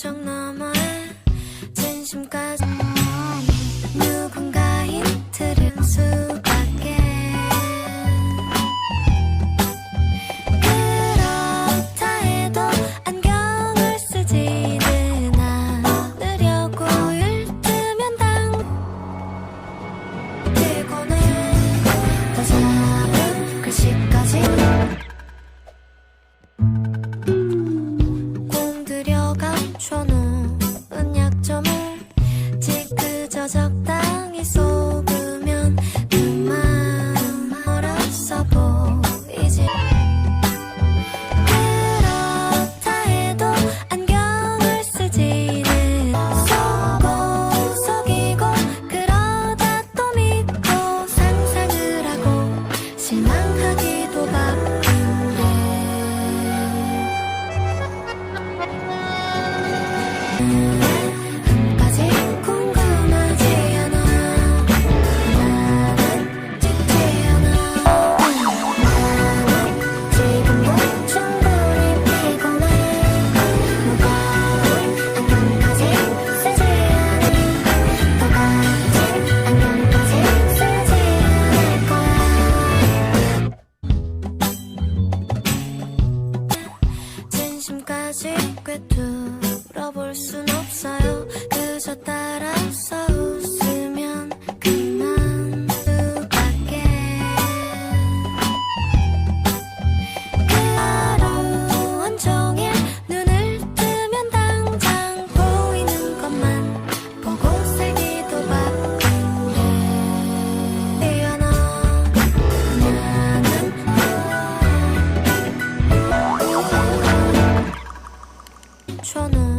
정 너머에 진심까지. 적당히 속으면 그만 멀었어 보이지. 그렇다 해도 안경을 쓰지는 속고 속이고 그러다 또 믿고 상상을 하고 실망하기도 봐 끝까지 꿰뚫어볼 순 없어요. 그저 따라서 맞춰놓은